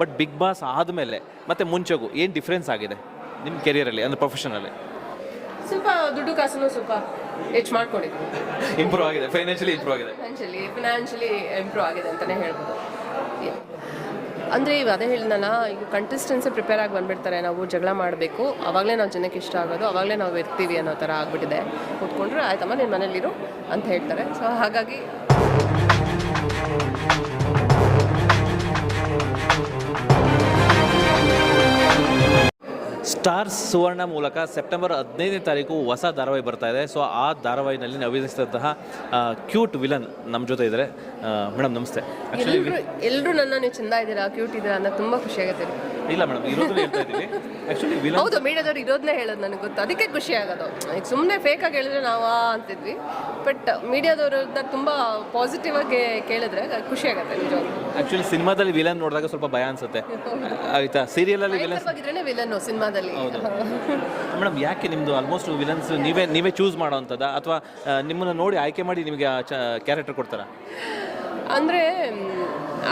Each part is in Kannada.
ಬಟ್ ಬಿಗ್ ಬಾಸ್ ಆದಮೇಲೆ ಮತ್ತು ಮುಂಚೆಗೂ ಏನು ಡಿಫ್ರೆನ್ಸ್ ಆಗಿದೆ ನಿಮ್ಮ ಕೆರಿಯರಲ್ಲಿ ಅಂದರೆ ಪ್ರೊಫೆಷನಲ್ಲಿ ಸ್ವಲ್ಪ ದುಡ್ಡು ಕಾಸನ್ನು ಸ್ವಲ್ಪ ಹೆಚ್ಚು ಮಾಡ್ಕೊಂಡಿದ್ವಿ. ಇಂಪ್ರೂವ್ ಆಗಿದೆ ಫೈನಾನ್ಷಿಯಲಿ ಇಂಪ್ರೂವ್ ಆಗಿದೆ. ಫೈನಾನ್ಷಿಯಲಿ ಫೈನಾನ್ಷಿಯಲಿ ಇಂಪ್ರೂವ್ ಆಗಿದೆ ಅಂತಲೇ ಹೇಳ್ಬೋದು. ಅಂದರೆ ಅದೇ ಹೇಳಿದ್ನಲ್ಲ ಈಗ ಕಂಟೆಸ್ಟೆನ್ಸೇ ಪ್ರಿಪೇರ್ ಆಗಿ ಬಂದ್ಬಿಡ್ತಾರೆ ನಾವು ಜಗಳ ಮಾಡಬೇಕು. ಅವಾಗಲೇ ನಾವು ಜನಕ್ಕೆ ಇಷ್ಟ ಆಗೋದು ಅವಾಗಲೇ ನಾವು ಇರ್ತೀವಿ ಅನ್ನೋ ಥರ ಆಗಿಬಿಟ್ಟಿದೆ. ಕೂತ್ಕೊಂಡ್ರೆ ಆಯ್ತಮ್ಮ ನಿನ್ನ ಮನೇಲಿರು ಅಂತ ಹೇಳ್ತಾರೆ. ಸೊ ಹಾಗಾಗಿ ಸ್ಟಾರ್ಸ್ ಸುವರ್ಣ ಮೂಲಕ ಸೆಪ್ಟೆಂಬರ್ ಹದಿನೈದನೇ ತಾರೀಕು ಹೊಸ ಧಾರಾವಾಹಿ ಬರ್ತಾ ಇದೆ. ಸೊ ಆ ಧಾರಾವಾಹಿನಲ್ಲಿ ನವೀನಿಸಿದಂತಹ ಕ್ಯೂಟ್ ವಿಲನ್ ನಮ್ಮ ಜೊತೆ ಇದ್ದಾರೆ. ಮೇಡಮ್, ನಮಸ್ತೆ. ಎಲ್ಲರೂ ನನ್ನ ನೀವು ಚೆಂದ ಇದ್ದೀರಾ? ಕ್ಯೂಟ್ ಇದ್ದೀರಾ ಅನ್ನೋದು ತುಂಬ ಖುಷಿ ಆಗುತ್ತೆ. ಇಲ್ಲ ಮೇಡಮ್ ಇರೋದನ್ನ ಹೇಳ್ತಾ ಇದ್ದೀವಿ ಆ್ಯಕ್ಚುಲಿ ವಿಲನ್ ಹೌದು ಮೀಡಿಯಾದವ್ರು ಇರೋದನ್ನೇ ಹೇಳೋದು ನನಗೆ ಗೊತ್ತು. ಅದಕ್ಕೆ ಖುಷಿ ಆಗೋದು. ಈಗ ಸುಮ್ಮನೆ ಫೇಕಾಗಿ ಹೇಳಿದ್ರೆ ನಾವು ಅಂತಿದ್ವಿ. ಬಟ್ ಮೀಡಿಯಾದವ್ರನ್ನ ತುಂಬ ಪಾಸಿಟಿವ್ ಆಗಿ ಕೇಳಿದ್ರೆ ಖುಷಿ ಆಗುತ್ತೆ ನಿಜವಾಗ್ಲೂ. ಆ್ಯಕ್ಚುಲಿ ಸಿನಿಮಾದಲ್ಲಿ ವಿಲನ್ ನೋಡಿದಾಗ ಸ್ವಲ್ಪ ಭಯ ಅನ್ಸುತ್ತೆ. ಆಯ್ತಾ? ಸೀರಿಯಲಲ್ಲಿ ವಿಲನ್ ವಿಲನ್ ವಿಲನ್ನು ಸಿನಿಮಾದಲ್ಲಿ. ಮೇಡಮ್ ಯಾಕೆ ನಿಮ್ಮದು ಆಲ್ಮೋಸ್ಟ್ ವಿಲನ್ಸ್ ನೀವೇ ನೀವೇ ಚೂಸ್ ಮಾಡೋವಂಥದ್ದ ಅಥವಾ ನಿಮ್ಮನ್ನು ನೋಡಿ ಆಯ್ಕೆ ಮಾಡಿ ನಿಮಗೆ ಕ್ಯಾರೆಕ್ಟರ್ ಕೊಡ್ತಾರ? ಅಂದರೆ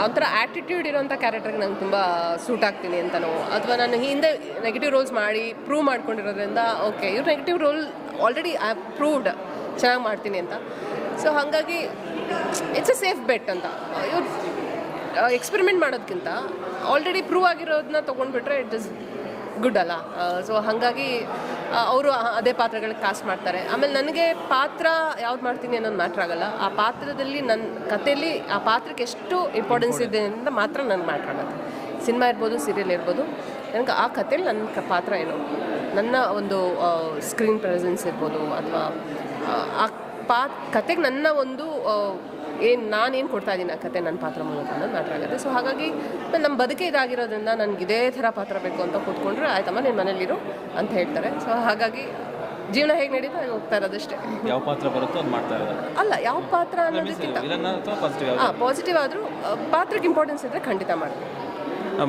ಒಂಥರ ಆ್ಯಟಿಟ್ಯೂಡ್ ಇರೋಂಥ ಕ್ಯಾರೆಕ್ಟರ್ಗೆ ನಂಗೆ ತುಂಬ ಸೂಟ್ ಆಗ್ತೀನಿ ಅಂತನೋ, ಅಥವಾ ನಾನು ಹಿಂದೆ ನೆಗೆಟಿವ್ ರೋಲ್ಸ್ ಮಾಡಿ ಪ್ರೂವ್ ಮಾಡ್ಕೊಂಡಿರೋದ್ರಿಂದ ಓಕೆ ಇವ್ರು negative role already I proved ಚೆನ್ನಾಗಿ ಮಾಡ್ತೀನಿ ಅಂತ. ಸೊ ಹಾಗಾಗಿ ಇಟ್ಸ್ ಎ ಸೇಫ್ ಬೆಟ್ ಅಂತ. ಇವ್ರು ಎಕ್ಸ್ಪೆರಿಮೆಂಟ್ ಮಾಡೋದಕ್ಕಿಂತ ಆಲ್ರೆಡಿ ಪ್ರೂವ್ ಆಗಿರೋದನ್ನ ತೊಗೊಂಡ್ಬಿಟ್ರೆ ಇಟ್ ಇಸ್ ಗುಡ್ ಅಲ್ಲ. ಸೊ ಹಾಗಾಗಿ ಅವರು ಅದೇ ಪಾತ್ರಗಳಿಗೆ ಕಾಸ್ಟ್ ಮಾಡ್ತಾರೆ. ಆಮೇಲೆ ನನಗೆ ಪಾತ್ರ ಯಾವ್ದು ಮಾಡ್ತೀನಿ ಅನ್ನೋದು ಮ್ಯಾಟ್ರ್ ಆಗಲ್ಲ. ಆ ಪಾತ್ರದಲ್ಲಿ ನನ್ನ ಕಥೆಯಲ್ಲಿ ಆ ಪಾತ್ರಕ್ಕೆ ಎಷ್ಟು ಇಂಪಾರ್ಟೆನ್ಸ್ ಇದೆ ಅಂತ ಮಾತ್ರ ನಾನು ಮ್ಯಾಟ್ರ್ ಆಗುತ್ತೆ ಸಿನಿಮಾ ಇರ್ಬೋದು ಸೀರಿಯಲ್ ಇರ್ಬೋದು, ನನಗೆ ಆ ಕಥೆಯಲ್ಲಿ ನನ್ನ ಪಾತ್ರ ಏನು? ನನ್ನ ಒಂದು ಸ್ಕ್ರೀನ್ ಪ್ರೆಸೆನ್ಸ್ ಇರ್ಬೋದು, ಅಥವಾ, ಆ ಪಾ ಕತೆಗೆ ನನ್ನ ಒಂದು ಏನು ನಾನೇನು ಕೊಡ್ತಾ ಇದ್ದೀನಿ ಆ ಕತೆ ನನ್ನ ಪಾತ್ರ ಮೂಲಕ ಅನ್ನೋದು ಮ್ಯಾಟ್ರ್ ಆಗುತ್ತೆ. ಸೊ ಹಾಗಾಗಿ ನಮ್ಮ ಬದುಕೆ ಇದಾಗಿರೋದ್ರಿಂದ ನನಗೆ ಇದೇ ಥರ ಪಾತ್ರ ಬೇಕು ಅಂತ ಕೂತ್ಕೊಂಡ್ರೆ ಆಯ್ತಮ್ಮ ನೀನು ಮನೇಲಿರು ಅಂತ ಹೇಳ್ತಾರೆ. ಸೊ ಹಾಗಾಗಿ ಜೀವನ ಹೇಗೆ ನಡೀತಾ ಹಾಗೆ ಹೋಗ್ತಾ ಇರೋದಷ್ಟೇ ಯಾವ ಪಾತ್ರ ಬರುತ್ತೋ ಅದು ಮಾಡ್ತಾ ಇರೋದು ಅಲ್ಲ ಯಾವ ಪಾತ್ರ ಅನ್ನೋದಕ್ಕಿಂತ ಪಾಸಿಟಿವ್ ಆದರೂ ಪಾತ್ರಕ್ಕೆ ಇಂಪಾರ್ಟೆನ್ಸ್ ಇದ್ದರೆ ಖಂಡಿತ ಮಾಡ್ತೀನಿ.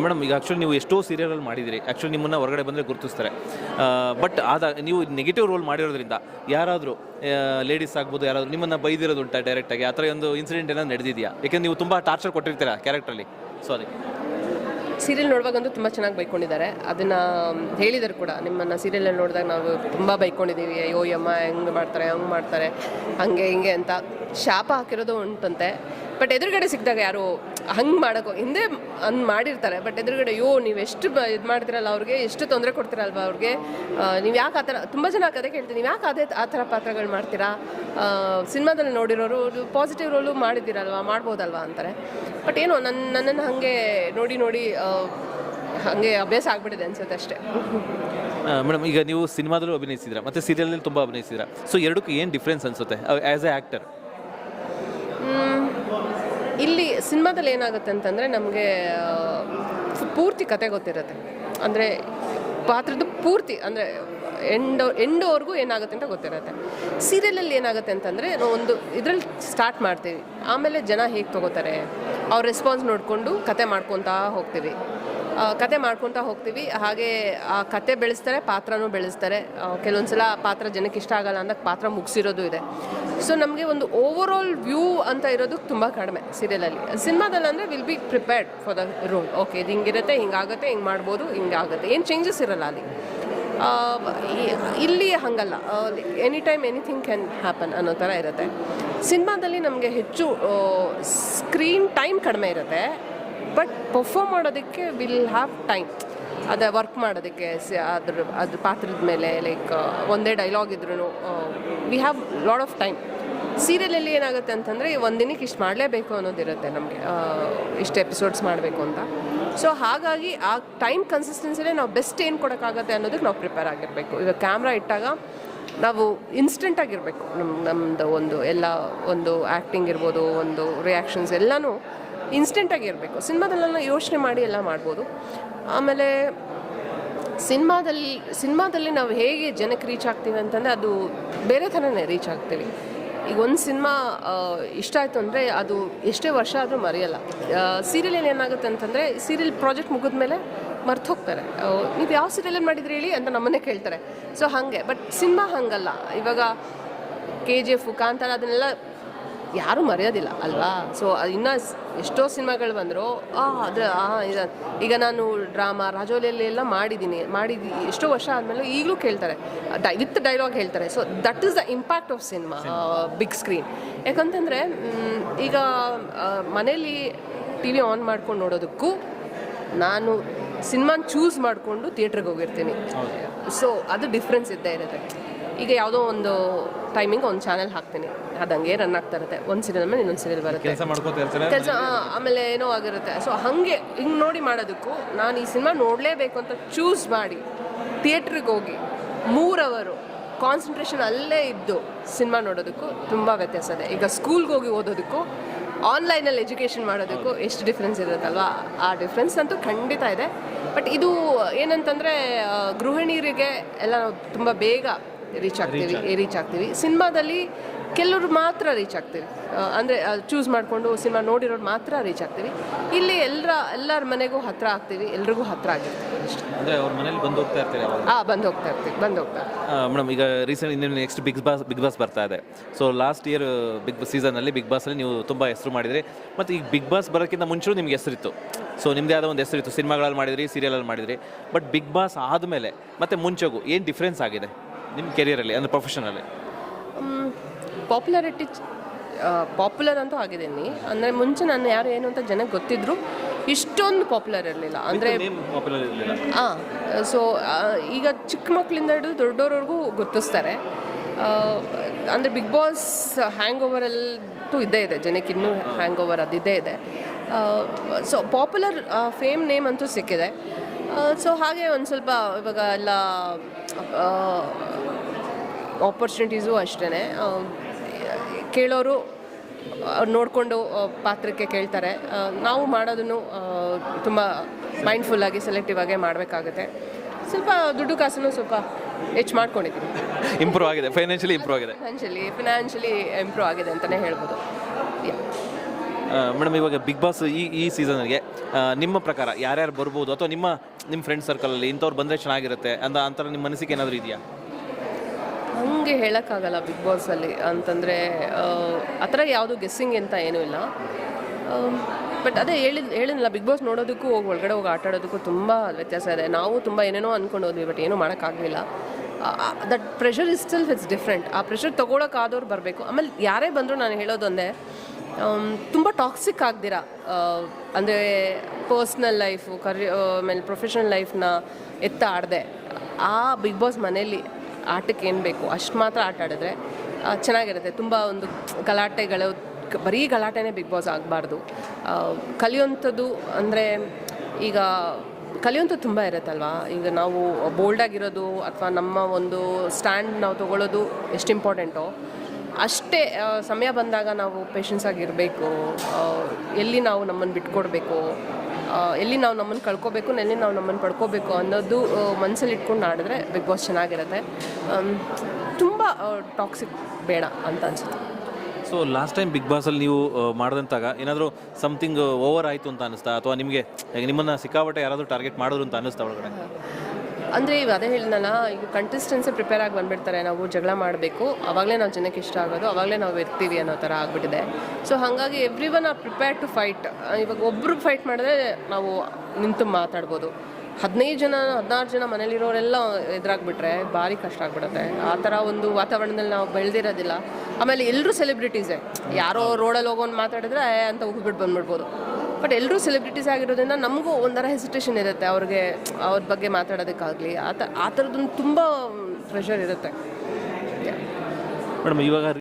ಮೇಡಮ್, ಈಗ ಆ್ಯಕ್ಚುಲಿ ನೀವು ಎಷ್ಟೋ ಸೀರಿಯಲ್ ಮಾಡಿದಿರಿ ಆ್ಯಕ್ಚುಲಿ ನಿಮ್ಮನ್ನು ಹೊರಗಡೆ ಬಂದರೆ ಗುರುತಿಸ್ತಾರೆ. ಬಟ್ ಆದ, ನೀವು ನೆಗೆಟಿವ್ ರೋಲ್ ಮಾಡಿರೋದ್ರಿಂದ ಯಾರಾದರೂ ಲೇಡೀಸ್ ಆಗ್ಬೋದು, ಯಾರಾದರೂ ನಿಮ್ಮನ್ನು ಬೈದಿರೋದು ಉಂಟಾ ಡೈರೆಕ್ಟಾಗಿ ಆ ಥರ ಒಂದು ಇನ್ಸಿಡೆಂಟ್ ಏನಾದ್ರು ನಡೆದಿದೆಯಾ? ಯಾಕೆಂದ್ರೆ ನೀವು ತುಂಬ ಟಾರ್ಚರ್ ಕೊಟ್ಟಿರ್ತೀರಾ ಕ್ಯಾರೆಕ್ಟ್ರಲ್ಲಿ ಸಾರಿ ಸೀರಿಯಲ್ ನೋಡುವಾಗಂತೂ ತುಂಬ ಚೆನ್ನಾಗಿ ಬೈಕೊಂಡಿದ್ದಾರೆ. ಅದನ್ನು ಹೇಳಿದರು ಕೂಡ. ನಿಮ್ಮನ್ನು ಸೀರಿಯಲಲ್ಲಿ ನೋಡಿದಾಗ ನಾವು ತುಂಬ ಬೈಕೊಂಡಿದ್ದೀವಿ. ಅಯ್ಯೋ ಯಮ್ಮ ಹೆಂಗೆ ಮಾಡ್ತಾರೆ, ಹಂಗೆ ಮಾಡ್ತಾರೆ, ಹಂಗೆ ಹಿಂಗೆ ಅಂತ. ಶಾಪ ಹಾಕಿರೋದು ಉಂಟಂತೆ. ಬಟ್ ಎದುರುಗಡೆ ಸಿಕ್ಕಿದಾಗ ಯಾರು ಹಂಗೆ ಮಾಡೋಕ್ಕೋ ಹಿಂದೆ ಅನ್ ಮಾಡಿರ್ತಾರೆ. ಬಟ್ ಎದುರುಗಡೆ, ಅಯ್ಯೋ, ನೀವು ಎಷ್ಟು ಇದು ಮಾಡ್ತಿರಲ್ಲ ಅವ್ರಿಗೆ? ಎಷ್ಟು ತೊಂದರೆ ಕೊಡ್ತಿರಲ್ವ ಅವ್ರಿಗೆ? ನೀವು ಯಾಕೆ ಆ ಥರ ತುಂಬ ಜನ ಕದೆ ಕೇಳ್ತೀನಿ ನೀವು ಯಾಕೆ ಅದೇ ಆ ಥರ ಪಾತ್ರಗಳು ಮಾಡ್ತೀರಾ? ಸಿನಿಮಾದಲ್ಲಿ ನೋಡಿರೋರು ಪಾಸಿಟಿವ್ ರೋಲು ಮಾಡಿದ್ದೀರಲ್ವ? ಮಾಡ್ಬೋದಲ್ವ? ಅಂತಾರೆ. ಬಟ್ ಏನೋ ನನ್ನ ನನ್ನನ್ನು ಹಾಗೆ ನೋಡಿ ನೋಡಿ ಹಾಗೆ ಅಭ್ಯಾಸ ಆಗ್ಬಿಟ್ಟಿದೆ ಅನ್ಸುತ್ತೆ ಅಷ್ಟೇ. ಮೇಡಮ್ ಈಗ ನೀವು ಸಿನಿಮಾದಲ್ಲೂ ಅಭಿನಯಿಸಿದ್ರ ಮತ್ತು ಸೀರಿಯಲಲ್ಲಿ ತುಂಬ ಅಭಿನಯಿಸಿದ್ರ ಸೊ ಎರಡಕ್ಕೂ ಏನು ಡಿಫ್ರೆನ್ಸ್ ಅನ್ಸುತ್ತೆ? ಆ್ಯಸ್ ಎ ಆ್ಯಕ್ಟರ್ ಇಲ್ಲಿ ಸಿನಿಮಾದಲ್ಲಿ ಏನಾಗುತ್ತೆ ಅಂತಂದರೆ ನಮಗೆ ಪೂರ್ತಿ ಕತೆ ಗೊತ್ತಿರುತ್ತೆ. ಅಂದರೆ ಪಾತ್ರದ ಪೂರ್ತಿ, ಅಂದರೆ ಎಂಡ್ ಎಂಡೋವರೆಗೂ ಏನಾಗುತ್ತೆ ಅಂತ ಗೊತ್ತಿರುತ್ತೆ. ಸೀರಿಯಲಲ್ಲಿ ಏನಾಗುತ್ತೆ ಅಂತಂದರೆ ಒಂದು ಇದರಲ್ಲಿ ಸ್ಟಾರ್ಟ್ ಮಾಡ್ತೀವಿ. ಆಮೇಲೆ ಜನ ಹೇಗೆ ತೊಗೋತಾರೆ, ಅವ್ರ ರೆಸ್ಪಾನ್ಸ್ ನೋಡಿಕೊಂಡು ಕತೆ ಮಾಡ್ಕೊತಾ ಹೋಗ್ತೀವಿ. ಕತೆ ಮಾಡ್ಕೊತಾ ಹೋಗ್ತೀವಿ. ಹಾಗೆ ಆ ಕತೆ ಬೆಳೆಸ್ತಾರೆ, ಪಾತ್ರನೂ ಬೆಳೆಸ್ತಾರೆ. ಕೆಲವೊಂದು ಸಲ ಪಾತ್ರ ಜನಕ್ಕೆ ಇಷ್ಟ ಆಗಲ್ಲ ಅಂದಾಗ ಪಾತ್ರ ಮುಗಿಸಿರೋದು ಇದೆ. ಸೊ ನಮಗೆ ಒಂದು ಓವರ್ ಆಲ್ ವ್ಯೂ ಅಂತ ಇರೋದು ತುಂಬ ಕಡಿಮೆ ಸೀರಿಯಲಲ್ಲಿ ಸಿನಿಮಾದಲ್ಲಿ ಅಂದರೆ will be prepared for the role okay ಇದು ಹಿಂಗಿರುತ್ತೆ, ಹಿಂಗಾಗುತ್ತೆ, ಹಿಂಗೆ ಮಾಡ್ಬೋದು ಹಿಂಗಾಗುತ್ತೆ ಏನು ಚೇಂಜಸ್ ಇರಲ್ಲ ಅಲ್ಲಿ. ಇಲ್ಲಿ ಹಾಗಲ್ಲ. Any time anything can happen ಅನ್ನೋ ಥರ ಇರುತ್ತೆ. ಸಿನಿಮಾದಲ್ಲಿ ನಮಗೆ ಹೆಚ್ಚು ಸ್ಕ್ರೀನ್ ಟೈಮ್ ಕಡಿಮೆ ಇರುತ್ತೆ. ಬಟ್ ಪರ್ಫಾರ್ಮ್ ಮಾಡೋದಕ್ಕೆ ವಿಲ್ ಹ್ಯಾವ್ ಟೈಮ್ ಅದೇ ವರ್ಕ್ ಮಾಡೋದಕ್ಕೆ ಅದ್ರ ಅದ್ರ ಪಾತ್ರದ ಮೇಲೆ ಲೈಕ್ ಒಂದೇ ಡೈಲಾಗ್ ಇದ್ರೂ we have lot of time ಸೀರಿಯಲಲ್ಲಿ ಏನಾಗುತ್ತೆ ಅಂತಂದರೆ ಒಂದಿನಕ್ಕೆ ದಿನಕ್ಕೆ ಇಷ್ಟು ಮಾಡಲೇಬೇಕು ಅನ್ನೋದಿರುತ್ತೆ ನಮಗೆ. ಇಷ್ಟು ಎಪಿಸೋಡ್ಸ್ ಮಾಡಬೇಕು ಅಂತ. ಸೊ ಹಾಗಾಗಿ ಆ ಟೈಮ್ ಕನ್ಸಿಸ್ಟೆನ್ಸಿಲೇ ನಾವು ಬೆಸ್ಟ್ ಏನು ಕೊಡೋಕ್ಕಾಗತ್ತೆ ಅನ್ನೋದಕ್ಕೆ ನಾವು ಪ್ರಿಪೇರ್ ಆಗಿರಬೇಕು. ಈಗ ಕ್ಯಾಮ್ರಾ ಇಟ್ಟಾಗ ನಾವು ಇನ್ಸ್ಟೆಂಟ್ ಆಗಿರಬೇಕು. ನಮ್ಮ ನಮ್ಮದು ಒಂದು ಎಲ್ಲ ಒಂದು ಆ್ಯಕ್ಟಿಂಗ್ ಇರ್ಬೋದು, ಒಂದು ರಿಯಾಕ್ಷನ್ಸ್ ಎಲ್ಲನೂ ಇನ್ಸ್ಟೆಂಟಾಗಿ ಇರಬೇಕು ಸಿನಿಮಾದಲ್ಲೆಲ್ಲ ಯೋಚನೆ ಮಾಡಿ ಎಲ್ಲ ಮಾಡ್ಬೋದು. ಆಮೇಲೆ ಸಿನಿಮಾದಲ್ಲಿ ಸಿನಿಮಾದಲ್ಲಿ ನಾವು ಹೇಗೆ ಜನಕ್ಕೆ ರೀಚ್ ಆಗ್ತೀವಿ ಅಂತಂದರೆ ಅದು ಬೇರೆ ಥರನೇ ರೀಚ್ ಆಗ್ತೀವಿ. ಈಗ ಒಂದು ಸಿನಿಮಾ ಇಷ್ಟ ಆಯಿತು ಅಂದರೆ ಅದು ಎಷ್ಟೇ ವರ್ಷ ಆದರೂ ಮರೆಯಲ್ಲ. ಸೀರಿಯಲಲ್ಲಿ ಏನಾಗುತ್ತೆ ಅಂತಂದರೆ ಸೀರಿಯಲ್ ಪ್ರಾಜೆಕ್ಟ್ ಮುಗಿದ ಮೇಲೆ ಮರ್ತು ಹೋಗ್ತಾರೆ. ನೀವು ಯಾವ ಸೀರಿಯಲಲ್ಲಿ ಮಾಡಿದ್ರಿ ಹೇಳಿ ಅಂತ ನಮ್ಮನ್ನೇ ಕೇಳ್ತಾರೆ. ಸೊ ಹಾಗೆ. ಬಟ್ ಸಿನಿಮಾ ಹಾಗಲ್ಲ. ಇವಾಗ ಕೆ ಜಿ ಎಫ್, ಕಾಂತಾರ, ಅದನ್ನೆಲ್ಲ ಯಾರೂ ಮರೆಯೋದಿಲ್ಲ ಅಲ್ವಾ? ಸೊ ಇನ್ನು ಎಷ್ಟೋ ಸಿನಿಮಾಗಳು ಬಂದರು ಆ ಅದ್ರ ಈಗ ನಾನು ಡ್ರಾಮಾ ರಾಜೋಲಿಯಲ್ಲಿ ಎಲ್ಲ ಮಾಡಿದ್ದೀನಿ ಮಾಡಿದ್ದು ಎಷ್ಟೋ ವರ್ಷ ಆದಮೇಲೆ ಈಗಲೂ ಕೇಳ್ತಾರೆ ಡೈ ವಿತ್ ಡೈಲಾಗ್ ಹೇಳ್ತಾರೆ. So that is the impact of cinema big screen ಯಾಕಂತಂದರೆ ಈಗ ಮನೇಲಿ ಟಿ ವಿ ಆನ್ ಮಾಡ್ಕೊಂಡು ನೋಡೋದಕ್ಕೂ ನಾನು ಸಿನಿಮಾನ ಚೂಸ್ ಮಾಡಿಕೊಂಡು ಥಿಯೇಟ್ರಿಗೆ ಹೋಗಿರ್ತೀನಿ. ಸೊ ಅದು ಡಿಫ್ರೆನ್ಸ್ ಇದ್ದೇ ಇರುತ್ತೆ. ಈಗ ಯಾವುದೋ ಒಂದು ಟೈಮಿಂಗ್ ಒಂದು ಚಾನೆಲ್ ಹಾಕ್ತೀನಿ. ಅದಂಗೆ ರನ್ ಆಗ್ತಾ ಇರುತ್ತೆ. ಒಂದು ಸೀರಿಯಲ್ ಮೇಲೆ ಇನ್ನೊಂದು ಸೀರಿಯಲ್ ಬರುತ್ತೆ. ಕೆಲಸ ಮಾಡ್ಕೋತಾ ಇರ್ತಾರೆ? ಕೆಲಸ ಆಮೇಲೆ ಏನೋ ಆಗಿರುತ್ತೆ. ಸೊ ಹಾಗೆ ಹಿಂಗೆ ನೋಡಿ ಮಾಡೋದಕ್ಕೂ ನಾನು ಈ ಸಿನಿಮಾ ನೋಡಲೇಬೇಕು ಅಂತ ಚೂಸ್ ಮಾಡಿ ಥಿಯೇಟ್ರಿಗೆ ಹೋಗಿ ಮೂರವರು ಕಾನ್ಸಂಟ್ರೇಷನ್ ಅಲ್ಲೇ ಇದ್ದು ಸಿನಿಮಾ ನೋಡೋದಕ್ಕೂ ತುಂಬ ವ್ಯತ್ಯಾಸ ಇದೆ. ಈಗ ಸ್ಕೂಲ್ಗೆ ಹೋಗಿ ಓದೋದಕ್ಕೂ ಆನ್ಲೈನಲ್ಲಿ ಎಜುಕೇಷನ್ ಮಾಡೋದಕ್ಕೂ ಎಷ್ಟು ಡಿಫ್ರೆನ್ಸ್ ಇರುತ್ತಲ್ವಾ? ಆ ಡಿಫ್ರೆನ್ಸ್ ಅಂತೂ ಖಂಡಿತ ಇದೆ. ಬಟ್ ಇದು ಏನಂತಂದರೆ ಗೃಹಿಣಿಯರಿಗೆ ಎಲ್ಲ ತುಂಬ ಬೇಗ ರೀಚ್ ಆಗ್ತೀವಿ ರೀಚ್ ಆಗ್ತೀವಿ. ಸಿನಿಮಾದಲ್ಲಿ ಕೆಲವರು ಮಾತ್ರ ರೀಚ್ ಆಗ್ತೀವಿ. ಅಂದರೆ ಚೂಸ್ ಮಾಡಿಕೊಂಡು ಸಿನಿಮಾ ನೋಡಿರೋರು ಮಾತ್ರ ರೀಚ್ ಆಗ್ತೀವಿ. ಇಲ್ಲಿ ಎಲ್ಲರ ಎಲ್ಲರ ಮನೆಗೂ ಹತ್ರ ಆಗ್ತೀವಿ ಎಲ್ರಿಗೂ ಹತ್ರ ಆಗಿರ್ತೀವಿ ಅಂದರೆ ಅವ್ರ ಮನೇಲಿ ಬಂದು ಹೋಗ್ತಾ ಅವಾಗ ಬಂದು ಹೋಗ್ತಾ ಇರ್ತೀವಿ ಬಂದು ಹೋಗ್ತಾ. ಮೇಡಮ್ ಈಗ ರೀಸೆಂಟ್ ಇನ್ನೇನು next Bigg Boss Bigg Boss ಬರ್ತಾ ಇದೆ. ಸೊ ಲಾಸ್ಟ್ ಇಯರ್ ಬಿಗ್ ಸೀಸನಲ್ಲಿ ಬಿಗ್ ಬಾಸಲ್ಲಿ ನೀವು ತುಂಬ ಹೆಸರು ಮಾಡಿದ್ರಿ. ಮತ್ತು ಈಗ ಬಿಗ್ ಬಾಸ್ ಬರೋಕ್ಕಿಂತ ಮುಂಚೆ ನಿಮ್ಗೆ ಹೆಸರಿತ್ತು. ಸೊ ನಿಮ್ಮದೇ ಆದ ಒಂದು ಹೆಸರಿತ್ತು. ಸಿನಿಮಾಗಳಲ್ಲಿ ಮಾಡಿದ್ರಿ ಸೀರಿಯಲಲ್ಲಿ ಮಾಡಿದ್ರಿ. ಬಟ್ ಬಿಗ್ ಬಾಸ್ ಆದಮೇಲೆ ಮತ್ತು ಮುಂಚೆಗೂ ಏನು ಡಿಫ್ರೆನ್ಸ್ ಆಗಿದೆ? ನಿಮ್ಮ ಕೆರಿಯರಲ್ಲಿ ಅಂದರೆ ಪ್ರೊಫೆಷನಲ್ಲಿ ಪಾಪ್ಯುಲಾರಿಟಿ ಪಾಪ್ಯುಲರ್ ಅಂತೂ ಆಗಿದ್ದೀನಿ ಅಂದರೆ ಮುಂಚೆ ನಾನು ಯಾರು ಏನು ಅಂತ ಜನಕ್ಕೆ ಗೊತ್ತಿದ್ರು ಇಷ್ಟೊಂದು ಪಾಪ್ಯುಲರ್ ಇರಲಿಲ್ಲ. ಅಂದರೆ ಹಾಂ ಸೊ ಈಗ ಚಿಕ್ಕ ಮಕ್ಕಳಿಂದ ಹಿಡಿದು ದೊಡ್ಡವ್ರವ್ರಿಗೂ ಗುರ್ತಿಸ್ತಾರೆ. ಅಂದರೆ ಬಿಗ್ ಬಾಸ್ ಹ್ಯಾಂಗ್ ಓವರಲ್ಲೂ ಇದ್ದೇ ಇದೆ. ಜನಕ್ಕೆ ಇನ್ನೂ ಹ್ಯಾಂಗ್ ಓವರ್ ಅದು ಇದ್ದೇ ಇದೆ. ಸೊ ಪಾಪ್ಯುಲರ್ ಫೇಮ್ ನೇಮ್ ಅಂತೂ ಸಿಕ್ಕಿದೆ. ಸೊ ಹಾಗೆ ಒಂದು ಸ್ವಲ್ಪ ಇವಾಗ ಎಲ್ಲ ಆಪರ್ಚುನಿಟೀಸು ಅಷ್ಟೇ ಕೇಳೋರು ನೋಡಿಕೊಂಡು ಪಾತ್ರಕ್ಕೆ ಕೇಳ್ತಾರೆ. ನಾವು ಮಾಡೋದನ್ನು ತುಂಬ ಮೈಂಡ್ಫುಲ್ಲಾಗಿ ಸೆಲೆಕ್ಟಿವ್ ಆಗಿ ಮಾಡಬೇಕಾಗುತ್ತೆ. ಸ್ವಲ್ಪ ದುಡ್ಡು ಕಾಸನ್ನು ಸ್ವಲ್ಪ ಹೆಚ್ಚು ಮಾಡ್ಕೊಂಡಿದ್ದೀವಿ ಇಂಪ್ರೂವ್ ಆಗಿದೆ. ಫೈನಾನ್ಷಿಯಲಿ ಇಂಪ್ರೂವ್ ಆಗಿದೆ. ಫೈನಾನ್ಷಿಯಲಿ ಫಿನಾನ್ಷಿಯಲಿ ಇಂಪ್ರೂವ್ ಆಗಿದೆ ಅಂತಲೇ ಹೇಳ್ಬೋದು. ಮೇಡಮ್ ಇವಾಗ ಬಿಗ್ ಬಾಸ್ ಈ ಈ ಸೀಸನ್ಗೆ ನಿಮ್ಮ ಪ್ರಕಾರ ಯಾರ್ಯಾರು ಬರ್ಬೋದು? ಅಥವಾ ನಿಮ್ಮ ನಿಮ್ಮ ಫ್ರೆಂಡ್ ಸರ್ಕಲಲ್ಲಿ ಇಂಥವ್ರು ಬಂದರೆ ಚೆನ್ನಾಗಿರುತ್ತೆ ಅಂತ ಅಂತರ ನಿಮ್ಮ ಮನಸ್ಸಿಗೆ ಏನಾದರೂ ಇದೆಯಾ? ಹಂಗೆ ಹೇಳೋಕ್ಕಾಗಲ್ಲ ಬಿಗ್ ಬಾಸಲ್ಲಿ ಅಂತಂದರೆ, ಆ ಥರ ಯಾವುದು ಗೆಸ್ಸಿಂಗ್ ಅಂತ ಏನೂ ಇಲ್ಲ. ಬಟ್ ಅದೇ ಹೇಳಿದ್, ಹೇಳಿದ್ನಲ್ಲ, ಬಿಗ್ ಬಾಸ್ ನೋಡೋದಕ್ಕೂ ಹೋಗಿ, ಒಳಗಡೆ ಹೋಗಿ ಆಟ ಆಡೋದಕ್ಕೂ ತುಂಬ ವ್ಯತ್ಯಾಸ ಇದೆ. ನಾವು ತುಂಬ ಏನೇನೋ ಅಂದ್ಕೊಂಡು ಹೋದ್ವಿ ಬಟ್ ಏನೂ ಮಾಡೋಕ್ಕಾಗಲಿಲ್ಲ. That pressure is still it's different ಆ ಪ್ರೆಷರ್ ತೊಗೊಳಕ್ಕಾದವ್ರು ಬರಬೇಕು. ಆಮೇಲೆ ಯಾರೇ ಬಂದರೂ ನಾನು ಹೇಳೋದೊಂದೇ ತುಂಬ ಟಾಕ್ಸಿಕ್ ಆಗ್ದಿರ? ಅಂದರೆ ಪರ್ಸ್ನಲ್ ಲೈಫು ಕರಿ ಆಮೇಲೆ ಪ್ರೊಫೆಷನಲ್ ಲೈಫ್ನ ಎತ್ತ ಆಡದೆ. ಆ ಬಿಗ್ ಬಾಸ್ ಮನೇಲಿ ಆಟಕ್ಕೆ ಏನು ಬೇಕು? ಅಷ್ಟು ಮಾತ್ರ ಆಟ ಆಡಿದ್ರೆ ಚೆನ್ನಾಗಿರುತ್ತೆ. ತುಂಬ ಒಂದು ಗಲಾಟೆಗಳು ಬರೀ ಗಲಾಟೆನೇ ಬಿಗ್ ಬಾಸ್ ಆಗಬಾರ್ದು. ಕಲಿಯುವಂಥದ್ದು ಅಂದರೆ ಈಗ ಕಲಿಯುವಂಥದ್ದು ತುಂಬ ಇರುತ್ತಲ್ವಾ? ಈಗ ನಾವು ಬೋಲ್ಡಾಗಿರೋದು ಅಥವಾ ನಮ್ಮ ಒಂದು ಸ್ಟ್ಯಾಂಡ್ ನಾವು ತೊಗೊಳ್ಳೋದು ಎಷ್ಟು ಇಂಪಾರ್ಟೆಂಟೋ ಅಷ್ಟೇ ಸಮಯ ಬಂದಾಗ ನಾವು ಪೇಷನ್ಸ್ ಆಗಿರಬೇಕು ಎಲ್ಲಿ ನಾವು ನಮ್ಮನ್ನು ಬಿಟ್ಕೊಡ್ಬೇಕು ಎಲ್ಲಿ ನಾವು ನಮ್ಮನ್ನು ಕಳ್ಕೊಬೇಕು, ಎಲ್ಲಿ ನಾವು ನಮ್ಮನ್ನು ಪಡ್ಕೋಬೇಕು ಅನ್ನೋದು ಮನಸ್ಸಲ್ಲಿ ಇಟ್ಕೊಂಡು ಆಡಿದ್ರೆ ಬಿಗ್ ಬಾಸ್ ಚೆನ್ನಾಗಿರುತ್ತೆ. ತುಂಬ ಟಾಕ್ಸಿಕ್ ಬೇಡ ಅಂತ ಅನಿಸುತ್ತೆ. ಸೊ ಲಾಸ್ಟ್ ಟೈಮ್ ಬಿಗ್ ಬಾಸಲ್ಲಿ ನೀವು ಮಾಡಿದಂತಾಗ ಏನಾದರೂ ಸಮಥಿಂಗ್ ಓವರ್ ಆಯಿತು ಅಂತ ಅನಿಸ್ತಾ? ಅಥವಾ ನಿಮಗೆ, ನಿಮ್ಮನ್ನು ಸಿಕ್ಕಾಪಟ್ಟೆ ಯಾರಾದರೂ ಟಾರ್ಗೆಟ್ ಮಾಡಿದ್ರು ಅಂತ ಅನ್ನಿಸ್ತಾ ಒಳಗಡೆ? ಅಂದರೆ ಈಗ ಅದೇ ಹೇಳಿದ್ನಲ್ಲ ಈಗ ಕಂಟೆಸ್ಟೆನ್ಸೇ ಪ್ರಿಪೇರ್ ಆಗಿ ಬಂದ್ಬಿಡ್ತಾರೆ, ನಾವು ಜಗಳ ಮಾಡಬೇಕು. ಅವಾಗಲೇ ನಾವು ಜನಕ್ಕೆ ಇಷ್ಟ ಆಗೋದು, ಅವಾಗಲೇ ನಾವು ಇರ್ತೀವಿ ಅನ್ನೋ ಥರ ಆಗಿಬಿಟ್ಟಿದೆ. ಸೊ ಹಾಗಾಗಿ every one are prepare to fight ಇವಾಗ ಒಬ್ಬರು ಫೈಟ್ ಮಾಡಿದ್ರೆ ನಾವು ನಿಂತು ಮಾತಾಡ್ಬೋದು. ಹದಿನೈದು ಜನ, ಹದಿನಾರು ಜನ ಮನೇಲಿರೋರೆಲ್ಲ ಎದುರಾಗ್ಬಿಟ್ರೆ ಭಾರಿ ಕಷ್ಟ ಆಗ್ಬಿಡುತ್ತೆ. ಆ ಥರ ಒಂದು ವಾತಾವರಣದಲ್ಲಿ ನಾವು ಬೆಳೆದಿರೋದಿಲ್ಲ. ಆಮೇಲೆ ಎಲ್ಲರೂ ಸೆಲೆಬ್ರಿಟೀಸೇ ಯಾರೋ ರೋಡಲ್ಲಿ ಹೋಗೋನು ಮಾತಾಡಿದ್ರೆ ಅಂತ ಹೋಗ್ಬಿಟ್ಟು ಬಂದ್ಬಿಡ್ಬೋದು. ಬಟ್ ಎಲ್ಲರೂ ಸೆಲೆಬ್ರಿಟೀಸ್ ಆಗಿರೋದ್ರಿಂದ ನಮಗೂ ಒಂಥರ ಹೆಸಿಟೇಷನ್ ಇರುತ್ತೆ ಅವ್ರಿಗೆ, ಅವ್ರ ಬಗ್ಗೆ ಮಾತಾಡೋದಕ್ಕಾಗಲಿ. ಆ ಥರ ಆ ಥರದ್ದೊಂದು ತುಂಬ ಪ್ರೆಷರ್ ಇರುತ್ತೆ. ಮೇಡಮ್ ಇವಾಗ